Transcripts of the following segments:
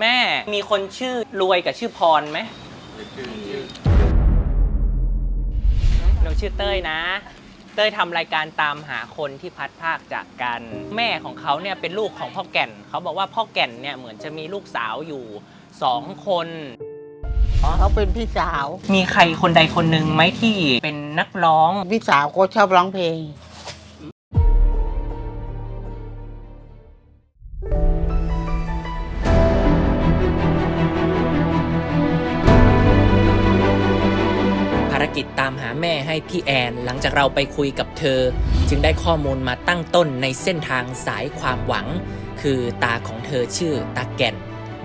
แม่มีคนชื่อรวยกับชื่อพรไหมหนูชื่อเต้ยนะ เต้ยทำรายการตามหาคนที่พัดภาคจากกัน แม่ของเขาเนี่ยเป็นลูกของพ่อแก่น เขาบอกว่าพ่อแก่นเนี่ยเหมือนจะมีลูกสาวอยู่สองคน อ๋อเขาเป็นพี่สาว มีใครคนใดคนหนึ่งไหมที่เป็นนักร้อง พี่สาวก็ชอบร้องเพลง กิจตามหาแม่ให้พี่แอน หลังจากเราไปคุยกับเธอ จึงได้ข้อมูลมาตั้งต้นในเส้นทางสายความหวัง คือตาของเธอชื่อตาแก่น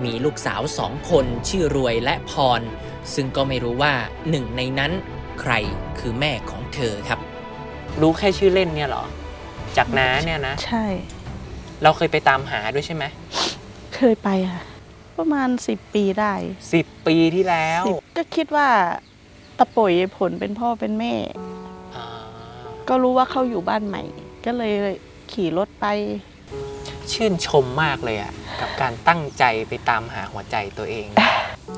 มีลูกสาวสองคนชื่อรวยและพร ซึ่งก็ไม่รู้ว่าหนึ่งในนั้นใครคือแม่ของเธอครับ รู้แค่ชื่อเล่นเนี่ยเหรอ จากน้าเนี่ยนะ ใช่ เราเคยไปตามหาด้วยใช่ไหมเคยไปค่ะ ประมาณสิบปีได้สิบปีที่แล้วสิบก็คิดว่า ตะป่วยผลเป็นพ่อเป็นแม่ อ่าก็รู้ว่าเขาอยู่บ้านใหม่ ก็เลยขี่รถไป ชื่นชมมากเลยอะกับการตั้งใจไปตามหาหัวใจตัวเอง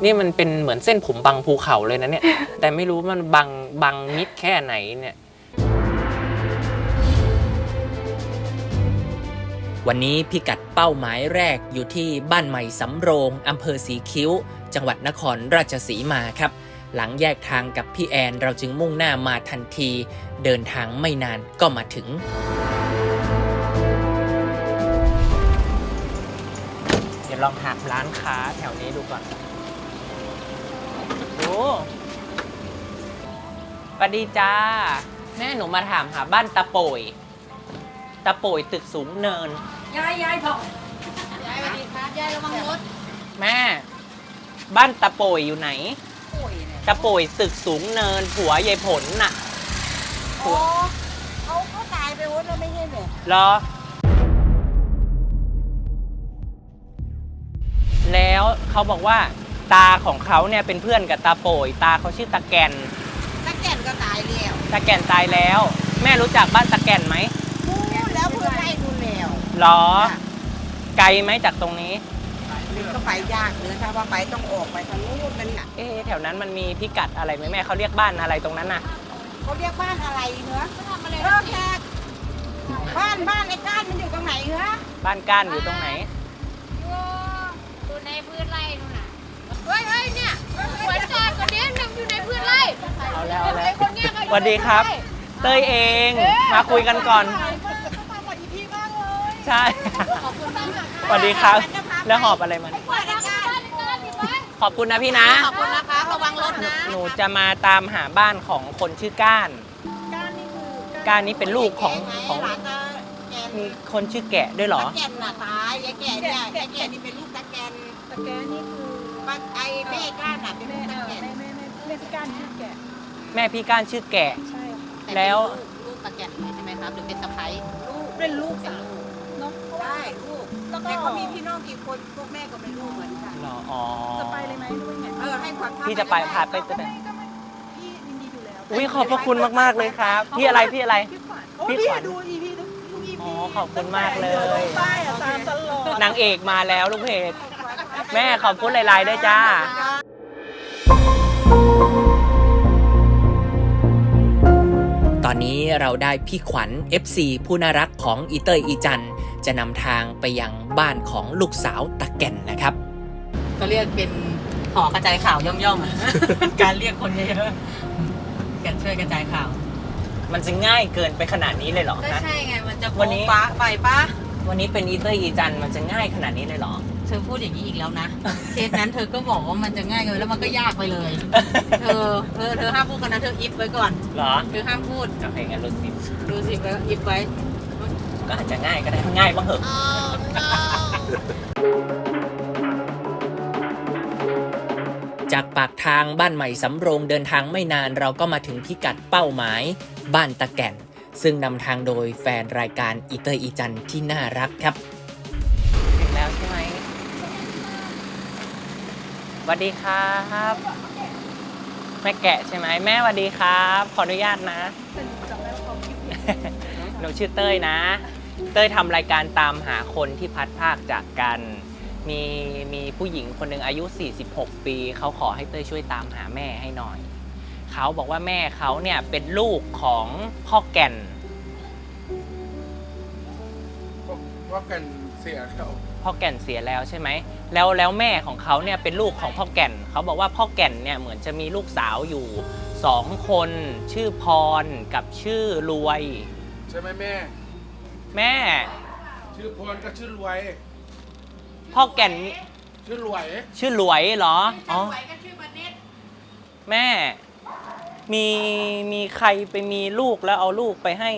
นี่มันเป็นเหมือนเส้นผมบังภูเขาเลยนะเนี่ย แต่ไม่รู้มันบังบังมิดแค่ไหนเนี่ย วันนี้พิกัดเป้าหมายแรกอยู่ที่บ้านใหม่สำโรงอำเภอสีคิ้ว จังหวัดนครราชสีมาครับ หลังแยกทางกับพี่แอนเราจึงมุ่งหน้ามาทันที เดินทางไม่นานก็มาถึง เดี๋ยวลองถามร้านค้าแถวนี้ดูก่อนดูสวัสดีจ้า แม่หนูมาถามหาบ้านตะโป่ยตะโป่ยตึกสูงเนิน ยายยายพอยายสวัสดีครับยายระวังรถ แม่ บ้านตะโป่ยอยู่ไหน ป่วยเนี่ยตะโป่ยตึกสูงเนินผัวยายผลน่ะ โอ้เขาเขาตายไปหมดแล้วไม่ใช่เหรอเหรอ แล้วเขาบอกว่าตาของเขาเนี่ยเป็นเพื่อนกับตาโป่ยตาเขาชื่อตาแกนตะแก่นก็ตายแล้วตาแก่นตายแล้ว แม่รู้จักบ้านตาแก่นไหมนู่นแล้วเพื่อนไล่นู่นแล้วหรอ ไกลไหมจากตรงนี้ ก็ไปยากเลยถ้าว่าไปต้องออกไปทางนู้นมันน่ะเอ๊ะแถวนั้นมันมีพิกัดอะไรไหมแม่เขาเรียกบ้านอะไรตรงนั้นน่ะเขาเรียกบ้านอะไรเหรอเออแขกบ้านบ้านไอ้ก้านมันอยู่ตรงไหนเหรอบ้านก้านอยู่ตรงไหนอยู่ในพื้นไร่นู่นน่ะเฮ้ยเฮ้ยเนี่ยหัวจอดคนนี้นั่งอยู่ในพื้นไร่เอาแล้วเอาแล้วไอ้คนเนี้ยก็อยู่สวัสดีครับในพื้นไเต้ยเองมาคุยกันก่อน ใช่ ขอบคุณมากค่ะสวัสดีครับ แล้วหอบอะไรมาบ้านไอ้ก้านไอ้ก้านติดไว้ขอบคุณนะพี่นะ ขอบคุณนะคะ ระวังรถนะหนูจะมาตามหาบ้านของคนชื่อก้าน ก้านนี่คือก้านนี้เป็นลูกของของหลานตาแกนมีคนชื่อแกะด้วยเหรอตะแก่นน่ะตายยายแก่เนี่ยยายแก่นี่เป็นลูกตะแกนตะแกรงนี่คือป้าไอ้แม่ก้านน่ะเป็นแม่ลูกเอตะอแกนแม่แม่แม่แม่พิการชื่อแกะแม่พี่ก้านชื่อแกะ ใช่ค่ะแล้ว ลูกตะแกนเลยใช่ไหมครับ หรือเป็นตะไคร้ลูกเป็นลูกสาว ได้ลูกแล้วก็ แต่เขามีพี่น้องกี่คนพวกแม่ก็ไม่รู้เหมือนกัน เหรออ๋อ จะไปเลยไหมด้วยไงเออให้ความพี่จะไปพาไปจะไปก็ไม่พี่ยินดีอยู่แล้วอุ้ยขอบพระคุณมากๆเลยครับ พี่อะไรพี่อะไร พี่ขวัญโอ้พี่พี่ขวัญ ดูอีพีทุกทุกอีอ๋พีอขอบคุณมากเลยป้ายอะตามตลอด นางเอกมาแล้วลูกเพจ แม่ขอบคุณหลายๆด้วยจ้า ตอนนี้เราได้พี่ขวัญ FC ผู้น่ารักของอีเตอร์อีจัน จะนำทางไปยังบ้านของลูกสาวตะแก่นนะครับ ก็เรียกเป็นหอกระจายข่าวย่อมๆอะ การเรียกคนเยอะๆกันช่วยกระจายข่าว มันจะง่ายเกินไปขนาดนี้เลยเหรอก็ฮะ ใช่ไง มันจะวันนี้โป๊ะปะไปปะวันนี้เป็นอีเตอร์อีจันมันจะง่ายขนาดนี้เลยเหรอ เธอพูดอย่างนี้อีกแล้วนะเคสนั้นเธอก็บอกว่ามันจะง่ายเลยแล้วมันก็ยากไปเลย เธอเออเธอห้ามพูดกันนะเธออิฟไว้ก่อน เหรอเธอห้ามพูด โอเคงั้นรู้สิ ดูสิไว้อิฟไว้ ก็อาจจะง่ายก็ได้ง่ายบ้างเหอะจากปากทางบ้านใหม่สำโรงเดินทางไม่นานเราก็มาถึงพิกัดเป้าหมาย บ้านตะแก่น ซึ่งนำทางโดยแฟนรายการอีเตอร์อีจันที่น่ารักครับถึงแล้วใช่ไหมสวัสดีครับแม่แกะใช่ไหมแม่สวัสดีครับ ขออนุญาตนะหนูชื่อเต้ยนะ เต้ยทำรายการตามหาคนที่พัดภาคจากกัน มีมีผู้หญิงคนหนึ่งอายุ 46 ปี เขาขอให้เต้ยช่วยตามหาแม่ให้หน่อย เขาบอกว่าแม่เขาเนี่ยเป็นลูกของพ่อแก่น ว่ากันเสียเขาพ่อแก่นเสียแล้วใช่ไหม แล้วแล้วแม่ของเขาเนี่ยเป็นลูกของพ่อแก่น เขาบอกว่าพ่อแก่นเนี่ยเหมือนจะมีลูกสาวอยู่สองคน ชื่อพรกับชื่อรวย ใช่ไหมแม่ แม่ ชื่อพรก็ชื่อรวย พ่อแก่นนี่ชื่อรวย ชื่อรวยเหรอ อ๋อ ไหวกันชื่อบันเน็ตแม่ มีมีใครไปมีลูกแล้วเอาลูกไปให้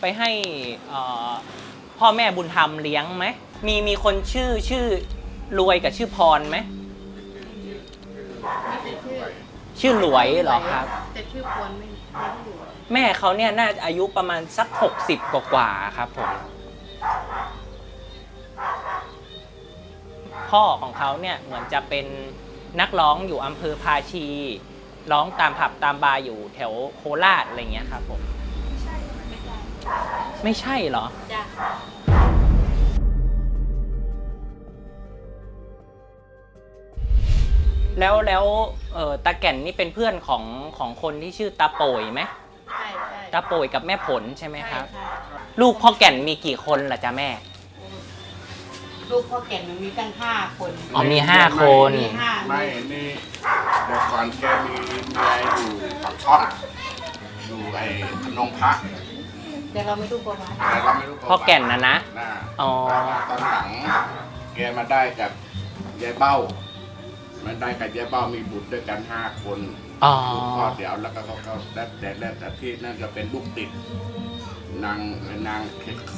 ไปให้เอ่อพ่อแม่บุญธรรมเลี้ยงไหม มีมีคนชื่อชื่อรวยกับชื่อพรไหมชื่อหลวยเหรอครับ แต่ชื่อควรไม่ไม่ได้อยู่ แม่เขาเนี่ยน่าจะอายุประมาณสัก 60 กว่ากว่าๆครับผม พ่อของเขาเนี่ยเหมือนจะเป็นนักร้องอยู่อำเภอภาชี ร้องตามผับตามบาร์อยู่แถวโคราชอะไรเงี้ยครับผม ไม่ใช่เหรอ จ้ะแล้วแล้วเออตาแก่นนี่เป็นเพื่อนของของคนที่ชื่อตาโป่ยไหม ใช่ใช่ตาโป่ยกับแม่ผลใช่ไหมครับ ใช่ลูกพ่อแก่นมีกี่คนล่ะจ๊ะแม่ ลูกพ่อแก่นมันมีตั้งห้าคน อ๋อมีห้าคน มีห้า ไม่นี่เดี๋ยวก่อนแกมีเมียอยู่ปากช่องอยู่ไอ้พนงพระแต่เราไม่รู้ประวัติแต่เราไม่รู้ประวัติพ่อแก่นนะนะ นะอ๋อ แต่ว่าตอนหลังแกมาได้กับยายเบ้า มันได้กับยายเบ้ามีบุตรด้วยกันห้าคน อ๋อ ลูกพ่อเดี๋ยวแล้วก็เขาก็ได้แต่แรกแต่ที่นั่นก็เป็นลูกติด นางนาง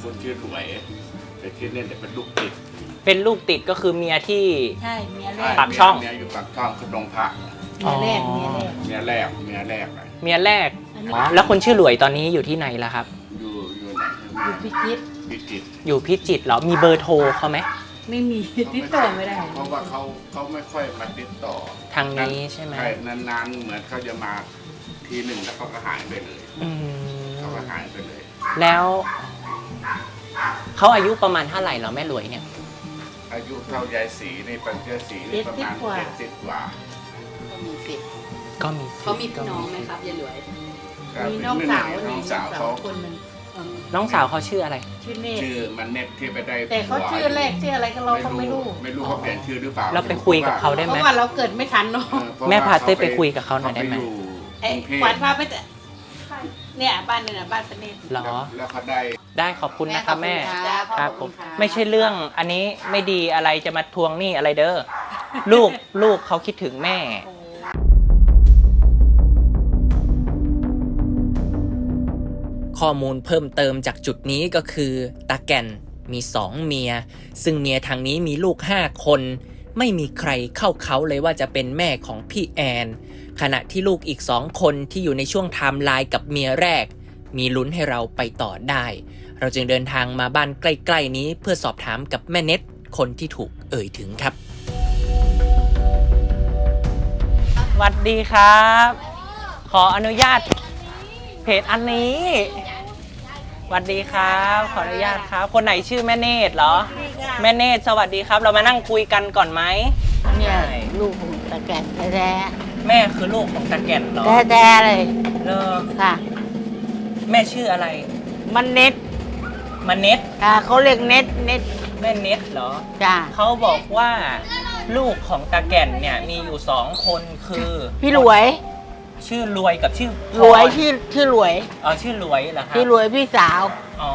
คนชื่อรวย แต่ที่นี่เนี่ยเป็นลูกติดเป็นลูกติดก็คือเมียที่ ใช่เมียแรกปากช่อง เมียอยู่ปากช่องคือดงพระเมียแรกเมียแรกเมียแรกเมียแรกเลยเมียแรกอันนี้อ๋อแล้วคนชื่อหลวยตอนนี้อยู่ที่ไหนล่ะครับ อยู่อยู่ไหนอยู่พิจิตรพิจิตรอยู่พิจิตรเหรอมีเบอร์โทรเขาไหม ไม่มีติดต่อไม่ได้ เพราะว่าเขาเขาไม่ค่อยมาติดต่อทางนี้ใช่ไหมใช่นานๆเหมือนเขาจะมาทีหนึ่งแล้วเขาก็หายไปเลยอืมเขาก็หายไปเลย แล้วเขาอายุประมาณเท่าไหร่เหรอแม่หลวยเนี่ย อายุเท่ายายสีในปัญเจสีนี่ประมาณเจ็ดสิบกว่ามีสิทธิ์ก็มีสิทธิ์เขามีพี่น้องไหมครับยายหลวยก็มีน้องสาวน้องสาวเขาคนหนึ่ง เออน้องสาวเขาชื่ออะไร ชื่อเนตรชื่อมันเน็ตที่ไปได้แต่เขาชื่อแรกชื่ออะไรก็เราก็ไม่รู้ไม่รู้เขาเปลี่ยนชื่อหรือเปล่าเราไปคุยกับเขาได้เพไหมราะว่าเราเกิดไม่ทันเนาะเออเพระแม่พาว่เต้ยไปคุยกับเขาหน่อยได้ไหมเขาปอยู่ไอ้กรุงเทพขวัญพาไปแต่เนี่ยบ้านเนี่ยบ้านประเนตร เหรอ แล้วเขาได้ ได้ขอบคุณนะครับแม่จ้าครับผขอมณะไม่ใช่เรื่องอันนี้ไม่ดีอะไรจะมาทวงหนี้อะไรเด้อ ลูกลูกเขาคิดถึงแม่ โอ้ ข้อมูลเพิ่มเติมจากจุดนี้ก็คือตาแก่นมีสองเมีย ซึ่งเมียทางนี้มีลูกห้าคน ไม่มีใครเข้าเขาเลยว่าจะเป็นแม่ของพี่แอน ขณะที่ลูกอีกสองคนที่อยู่ในช่วงไทม์ไลน์กับเมียแรก มีลุ้นให้เราไปต่อได้ เราจึงเดินทางมาบ้านใกล้ๆนี้เพื่อสอบถามกับแม่เน็ตคนที่ถูกเอ่ยถึงครับสวัสดีครับ ขออนุญาตเพจอันนี้ สวัสดีครับ ขออนุญาตครับ คนไหนชื่อแม่เนตรเหรอ แม่เนตรสวัสดีครับ เรามานั่งคุยกันก่อนไหมเนี่ยลูกของตะแกรงแท้แม่คือลูกของตาแก่นเหรอๆแท้ๆเลยเออค่ะ แม่ชื่ออะไร มันเน็ตมาเน็ตค่ะเขาเรียกเน็ตเน็ตแม่เน็ตเหรอจ้าเขาบอกว่าลูกของตาแก่นเนี่ยมีอยู่สองคนคือ พี่รวย ชื่อรวยกับชื่อพรวยชื่อชื่อรวย อ๋อชื่อรวยเหรอครับพี่รวยพี่สาวอ๋อ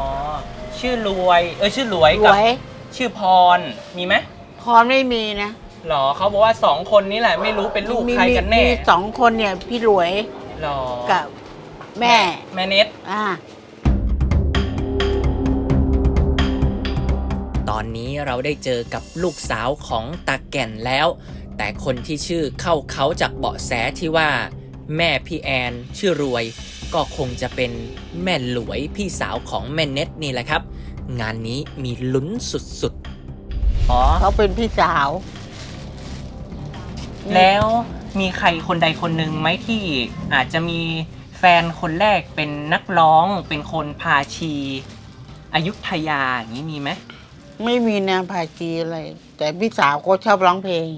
ชื่อรวยเออชื่อรวยรกับวยชื่อพรมีไหมพรไม่มีนะหรอเขาบอกว่าสองคนนี้แหละไม่รู้เป็นลูกมีใครกันแน่มีสองคนเนี่ย พี่รวยหรอกับแม่ แม่เน็ต อ่า ตอนนี้เราได้เจอกับลูกสาวของตาแก่นแล้ว แต่คนที่ชื่อเข้าเขาจากเบาะแสที่ว่า แม่พี่แอนชื่อรวย ก็คงจะเป็นแม่หลวยพี่สาวของแม่เน็ตนี่แหละครับ งานนี้มีลุ้นสุดๆ อ๋อ เขาเป็นพี่สาว แล้วมีใครคนใดคนหนึ่งไหมที่อาจจะมีแฟนคนแรกเป็นนักร้องเป็นคนพาชีอยุธยาอย่างนี้มีไหม ไม่มีแนวภาคีอะไร แต่พี่สาวก็ชอบร้องเพลง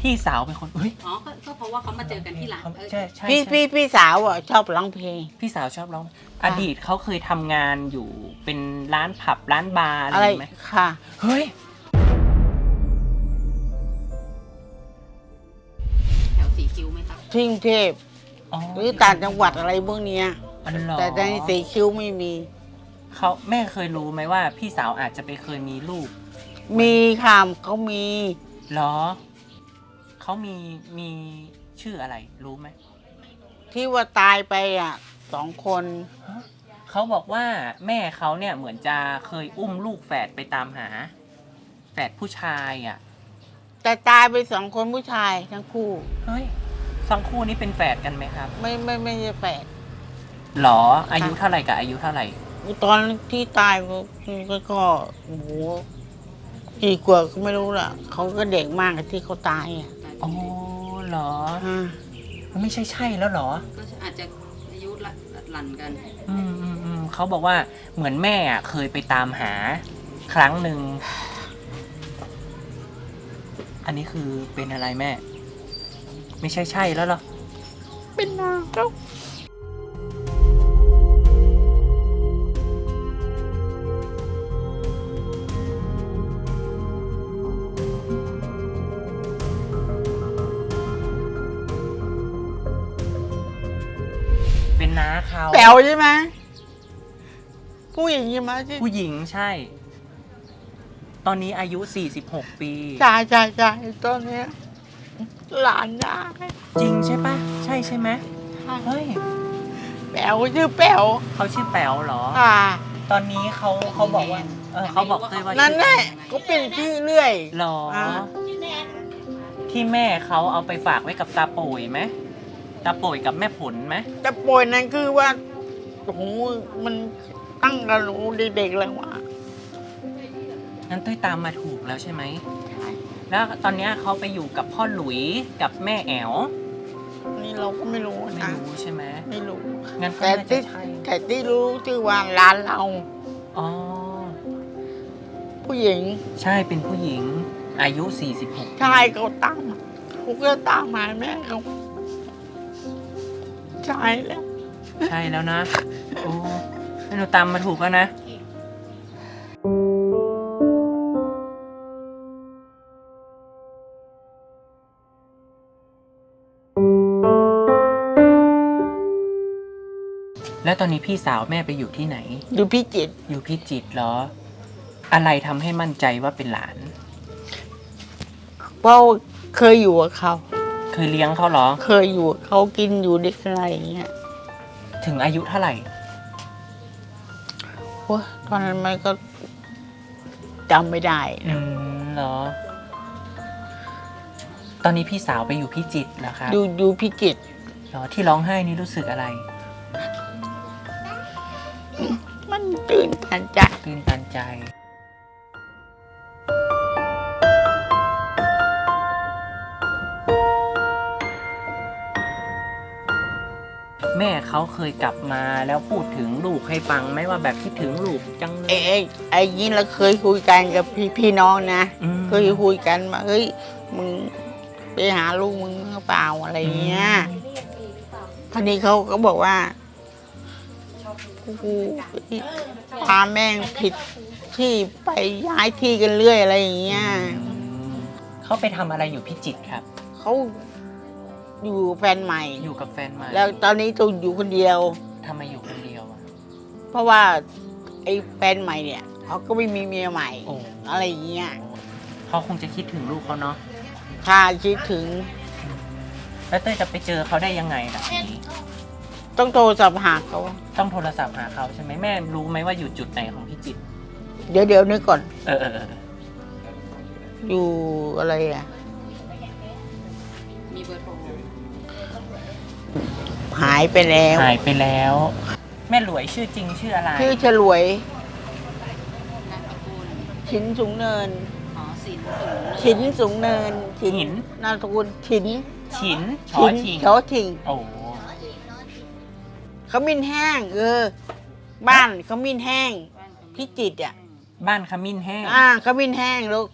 พี่สาวเป็นคนเฮ้ยอ๋อก็ก็เพราะว่าเขามาเจอกันที่หลังเออใช่ใช่พี่ใช่พี่พี่สาวอะชอบร้องเพลง พี่สาวชอบร้อง อดีตเขาเคยทำงานอยู่เป็นร้านผับร้านบาร์อะไรอะไรไหมค่ะ เฮ้ย แถวสีคิ้วไหมครับที่กรุงเทพหรือต่างจังหวัดอะไรพวกเนี้ย อ๋อเหรอแต่ในสีคิ้วไม่มี เขาแม่เคยรู้ไหมว่า พี่สาวอาจจะไปเคยมีลูกมีค่ะเขามี เหรอ เขามีมีชื่ออะไรรู้ไหมที่ว่าตายไปอะสองคนเขาบอกว่าแม่เขาเนี่ยเหมือนจะเคยอุ้มลูกแฝดไปตามหา แฝดผู้ชายอะ แต่ตายไปสองคนผู้ชายทั้งคู่เฮ้ยสองคู่นี้เป็นแฝดกันไหมครับไม่ไม่ไม่ใช่แฝดหรออายุเท่าไหร่กับอายุเท่าไหร่ตอนที่ตายก็ก็ก็โอ้โหกี่ขวบก็ไม่รู้ล่ะเขาก็เด็กมากที่เขาตายอะ อ๋อเหรอ อ่าไม่ใช่ใช่แล้วเหรอ ก็อาจจะอายุละหลั่นกัน อืมอืมอืมเขาบอกว่าเหมือนแม่อะเคยไปตามหาครั้งหนึ่ง อันนี้คือเป็นอะไรแม่ ไม่ใช่ใช่แล้วเหรอ เป็นนางเขา เป็นน้าเขาแป๋วใช่ไหมผู้หญิงใช่ไหมที่ผู้หญิงใช่ ตอนนี้อายุ 46 ปี ใช่ใช่ใช่ตอนเนี้ยหลานได้จริงใช่ปะใช่ใช่ไหมเฮ้ยแป๋วชื่อแป๋วเขาชื่อแป๋วเหรอค่ะตอนนี้เขาเขาบอกว่าเออเขาบอกเลยว่านั่นชื่อแหละก็เป็นชื่อเรื่อยหรออ่าที่แม่เขาเอาไปฝากไว้กับตาโป่ยไหม ตาโป่ยกับแม่ผลไหมแต่ป่วยนั้นคือว่าโอ้โหมันตั้งกันหนูเด็กๆแล้วว่างั้นตุ้ยตามมาถูกแล้วใช่ไหม แล้วตอนเนี้ยเขาไปอยู่กับพ่อหลุยกับแม่แอ๋วนี่เราก็ไม่รู้ไม่นะรู้ใช่ไหมไม่รู้ งั้นก็แต่น่าจะที่ใช่แต่ที่รู้ชื่อว่าร้านเรา อ๋อ ผู้หญิงใช่เป็นผู้หญิงอายุ 46ชายเขาตั้งเขาก็ตามหาแม่เขา ชายแล้ว ใช่แล้วนะ โอ้ให้หนูตามมาถูกแล้วนะ แล้วตอนนี้พี่สาวแม่ไปอยู่ที่ไหน ดูพี่จิตรอยู่พิจิตรเหรอ อะไรทำให้มั่นใจว่าเป็นหลาน เพราะเคยอยู่กับเขา เคยเลี้ยงเขาเหรอ เคยอยู่กับเขากินอยู่เด็กอะไรอย่างเงี้ยถึงอายุเท่าไหร่ โอ้ยตอนนั้นมันก็จำไม่ได้อืมเหรอ ตอนนี้พี่สาวไปอยู่พิจิตรแล้วครับดูดูพี่จิตรเหรอที่ร้องไห้นี่รู้สึกอะไร มันตื่นตันใจ ตื่นตันใจ แม่เขาเคยกลับมาแล้วพูดถึงลูกให้ฟังไหมว่าแบบคิดถึงลูกจังเลไอ้ย ไอ้ไอ้ยินเราเคยคุยกันกับพี่พี่น้องนะอืม เคยคุยกันว่าเฮ้ยมึงไปหาลูกมึงหรือเปล่าอะไรเงี้ยคราวนี้เขาก็บอกว่ากูพาแม่งผิดที่ไปย้ายที่กันเรื่อยอะไรอย่างเงี้ยอืมเขาไปทำอะไรอยู่พิจิตรครับ เขา อยู่แฟนใหม่ อยู่กับแฟนใหม่แล้วตอนนี้ตัวอยู่คนเดียว ทำไมอยู่คนเดียวอะเพราะว่าไอ้แฟนใหม่เนี่ยเขาก็ไม่มีเมียใหม่ โอ้อะไรอย่างเงี้ยเขาคงจะคิดถึงลูกเขาเนาะถ้าคิดถึงแล้วเต้ยจะไปเจอเขาได้ยังไงล่ะทีนี้ต้องโทรศัพท์หาเขาต้องโทรศัพท์หาเขาใช่ไหมแม่รู้ไหมว่าอยู่จุดไหนของพิจิตรเดี๋ยวเดี๋ยวนึกก่อน เออเออเอออยู่อะไรอะ มีเบอร์โทร หายไปแล้ว หายไปแล้ว แม่หลวยชื่อจริงชื่ออะไร ชื่อฉลวย นามสกุลชินสูงเนินอ๋อสินสูงชินสูงเนินหิน นามสกุลชินฉินชอชินชิงชอชิงโอ้เขามินแห้งเออบ้านขมิ้นแห้งที่จิตรอะบ้านขมิ้นแห้ง อ่าขมิ้นแห้งลูก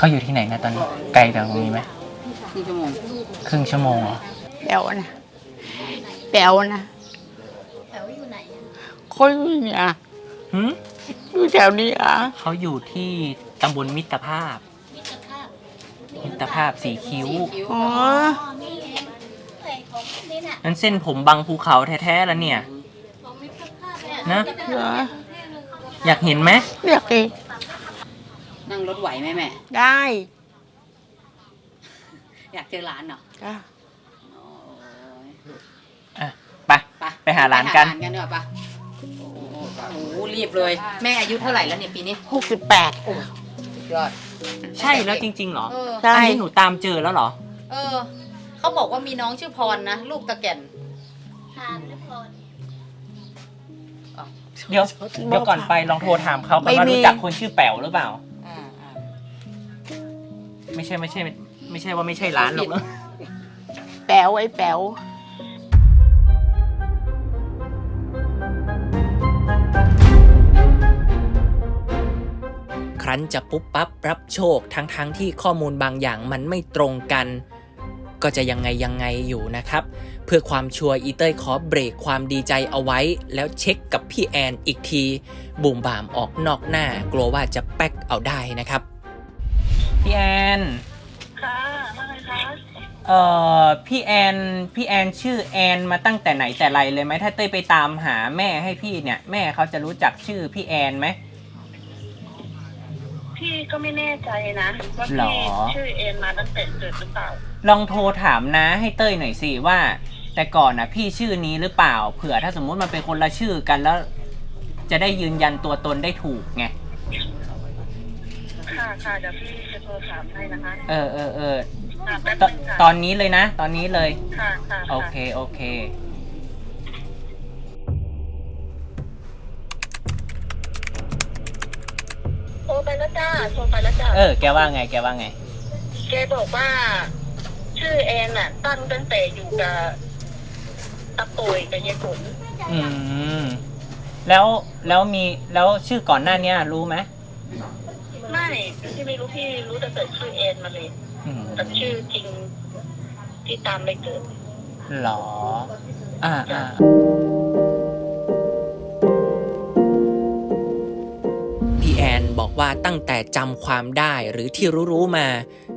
เขาอยู่ที่ไหนนะตอนนี้ไกลจากตรงนี้ไหมครึ่งชั่วโมงครึ่งชั่วโมงเหรอแป๋วนะแป๋วนะแป๋วอยู่ไหนคนอยู่เนี่ยหืมอยู่แถวนี้อะเขาอยู่ที่ตำบลมิตรภาพ มิตรภาพสีคิ้วอ๋อนั้นเส้นผมบังภูเขาแท้ๆแล้วเนี่ยนะเหรออยากเห็นไหมเรียกเอง นั่งรถไหวไหมแม่ ได้อยากเจอร้านเหรอจ้ะโอ้ยอะไป ไปไปหาร้านกัน ไปหาร้านกันดีกว่าปะโอ้โหโอ้โหรีบเลย แม่อายุเท่าไหร่แล้วเนี่ยปีนี้หกสิบแปด สุดยอดใช่แล้วจริงๆเหรอเออ ใช่ อันนี้หนูตามเจอแล้วเหรอ เออ เขาบอกว่ามีน้องชื่อพรนะ ลูกตะแก่นเดี๋ยวเดี๋ยวก่อนไปลองโทรถามเขาก่อนว่ารู้จักคนชื่อแป๋วหรือเปล่าอ่าอ่า ไม่ใช่ไม่ใช่ ไม่ใช่ว่าไม่ใช่ร้านหรอกเนอะแป๋วไอ้แป๋วครั้นจะปุ๊บปั๊บรับโชคทั้งๆทที่ข้อมูลบางอย่างมันไม่ตรงกัน ก็จะยังไงยังไงอยู่นะครับ เพื่อความชัวร์อีเต้ยขอเบรกความดีใจเอาไว้ แล้วเช็คกับพี่แอนอีกที บุ่มบามออกนอกหน้ากลัวว่าจะแป๊กเอาได้นะครับ พี่แอนค่ะว่าไงคะเอ่อพี่แอนพี่แอนชื่อแอนมาตั้งแต่ไหนแต่ไรเลยไหมถ้าเต้ยไปตามหาแม่ให้พี่เนี่ย แม่เขาจะรู้จักชื่อพี่แอนไหม พี่ก็ไม่แน่ใจนะว่าหรอ พี่ชื่อเอ็นมาตั้งแต่เกิดหรือเปล่าลองโทรถามนะให้เต้ยหน่อยสิว่า แต่ก่อนนะพี่ชื่อนี้หรือเปล่า เผื่อถ้าสมมุติมันเป็นคนละชื่อกันแล้ว จะได้ยืนยันตัวตนได้ถูกไง ค่ะค่ะเดี๋ยวพี่จะโทรถามให้นะคะเออเออเออค่ะแป๊บตนึงค่ะตอนนี้เลยนะ ตอนนี้เลย ค่ะค่ะโอค่ะเค โอเค โทรไปแล้วจ้าโทรไปแล้วจ้าเออ แกว่าไง แกว่าไง แกบอกว่า ชื่อแอนน่ะ ตั้งตั้งแต่อยู่กับตะโกยกับยายฝนอืม แล้ว แล้วมี แล้วชื่อก่อนหน้าเนี้ยรู้ไหมไม่ พี่ไม่รู้พี่รู้แต่เกิดชื่อแอนมาเลยอืมแต่ชื่อจริงที่ตามไปเกิด หรอ อ่าอ่าพี่แอนบอกว่าตั้งแต่จำความได้หรือที่รู้ๆมา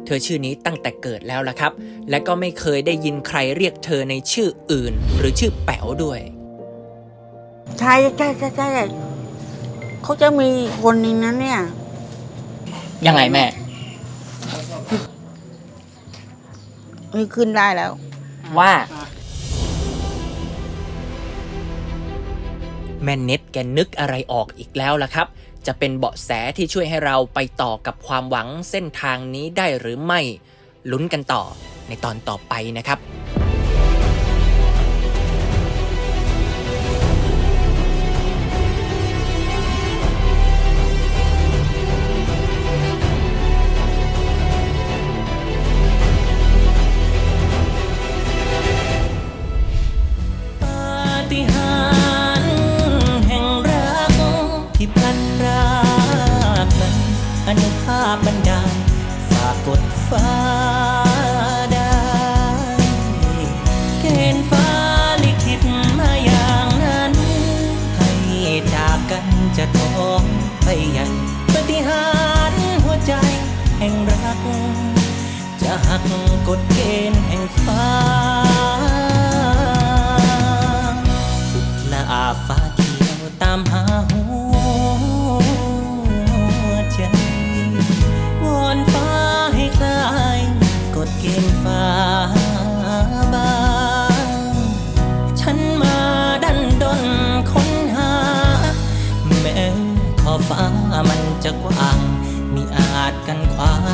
เธอชื่อนี้ตั้งแต่เกิดแล้วละครับ และก็ไม่เคยได้ยินใครเรียกเธอในชื่ออื่น หรือชื่อแป๋วด้วย ใช่ใช่ใช่ใช่เขาจะมีอีกคนนึงนั้นเนี่ย ยังไงแม่นี่ขึ้นได้แล้ว ว่า แม่เน็ตแกนึกอะไรออกอีกแล้วล่ะครับ จะเป็นเบาะแสที่ช่วยให้เราไปต่อกับความหวังเส้นทางนี้ได้หรือไม่ ลุ้นกันต่อในตอนต่อไปนะครับ ใหญ่ปฏิหารหัวใจแห่งรัก จะหักกฎเกณฑ์แห่งฟ้า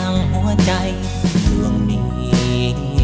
างหัวใจดวงนี้